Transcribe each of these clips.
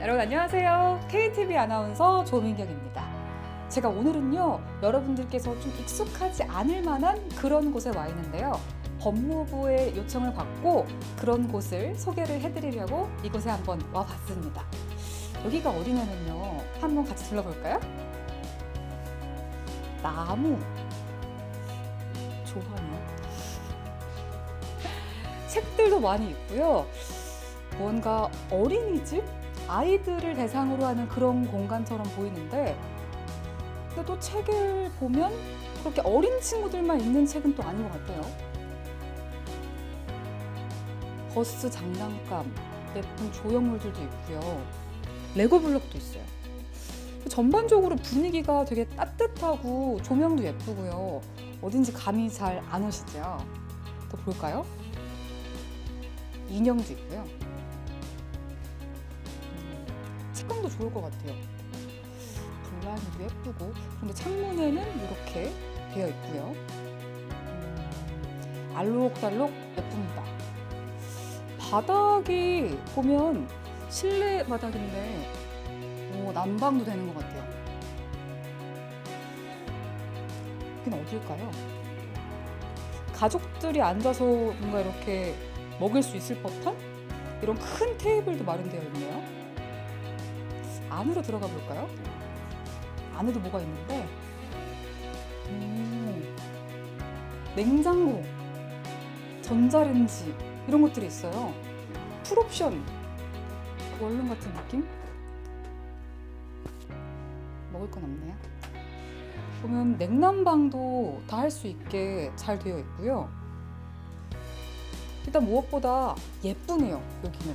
여러분 안녕하세요. KTV 아나운서 조민경입니다. 제가 오늘은요, 여러분들께서 좀 익숙하지 않을 만한 그런 곳에 와 있는데요. 법무부의 요청을 받고 그런 곳을 소개를 해드리려고 이곳에 한번 와봤습니다. 여기가 어디냐면요. 한번 같이 둘러볼까요? 나무. 책들도 많이 있고요. 뭔가 어린이집? 아이들을 대상으로 하는 그런 공간처럼 보이는데 근데 또 책을 보면 그렇게 어린 친구들만 읽는 책은 또 아닌 것 같아요. 버스 장난감, 예쁜 조형물들도 있고요. 레고 블록도 있어요. 전반적으로 분위기가 되게 따뜻하고 조명도 예쁘고요. 어딘지 감이 잘 안 오시죠? 또 볼까요? 인형도 있고요. 음, 색감도 좋을 것 같아요. 블라인도 예쁘고 그런데 창문에는 이렇게 되어 있고요. 음, 알록달록 예쁩니다. 바닥이 보면 실내 바닥인데 오, 난방도 되는 것 같아요. 여기는 어딜까요? 가족들이 앉아서 뭔가 이렇게 먹을 수 있을 법한 이런 큰 테이블도 마련되어 있네요. 안으로 들어가 볼까요? 안에도 뭐가 있는데, 음, 냉장고, 전자레인지 이런 것들이 있어요. 풀옵션, 원룸 같은 느낌? 먹을 건 없네요. 보면 냉난방도 다 할 수 있게 잘 되어 있고요. 일단 무엇보다 예쁘네요, 여기는.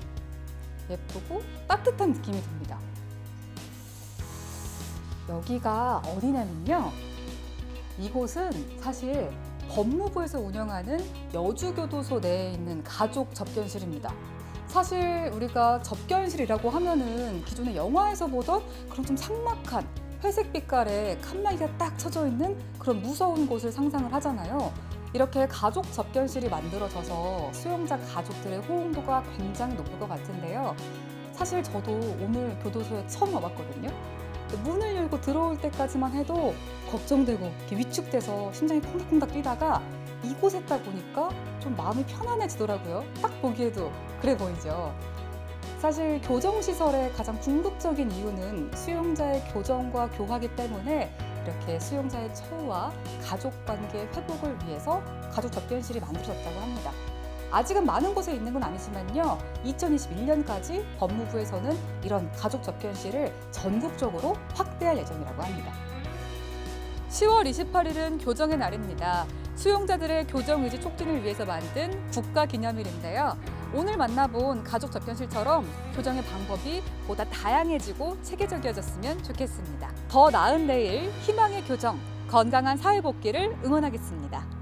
예쁘고 따뜻한 느낌이 듭니다. 여기가 어디냐면요. 이곳은 사실 법무부에서 운영하는 여주교도소 내에 있는 가족 접견실입니다. 사실 우리가 접견실이라고 하면은 기존의 영화에서 보던 그런 좀 삭막한 회색 빛깔의 칸막이가 딱 쳐져 있는 그런 무서운 곳을 상상을 하잖아요. 이렇게 가족 접견실이 만들어져서 수용자 가족들의 호응도가 굉장히 높을 것 같은데요. 사실 저도 오늘 교도소에 처음 와봤거든요. 문을 열고 들어올 때까지만 해도 걱정되고 위축돼서 심장이 콩닥콩닥 뛰다가 이곳에 딱 보니까 좀 마음이 편안해지더라고요. 딱 보기에도 그래 보이죠. 사실 교정시설의 가장 궁극적인 이유는 수용자의 교정과 교화기 때문에 이렇게 수용자의 처우와 가족 관계 회복을 위해서 가족 접견실이 만들어졌다고 합니다. 아직은 많은 곳에 있는 건 아니지만요. 2021년까지 법무부에서는 이런 가족 접견실을 전국적으로 확대할 예정이라고 합니다. 10월 28일은 교정의 날입니다. 수용자들의 교정 의지 촉진을 위해서 만든 국가 기념일인데요. 오늘 만나본 가족 접견실처럼 교정의 방법이 보다 다양해지고 체계적이어졌으면 좋겠습니다. 더 나은 내일, 희망의 교정, 건강한 사회 복귀를 응원하겠습니다.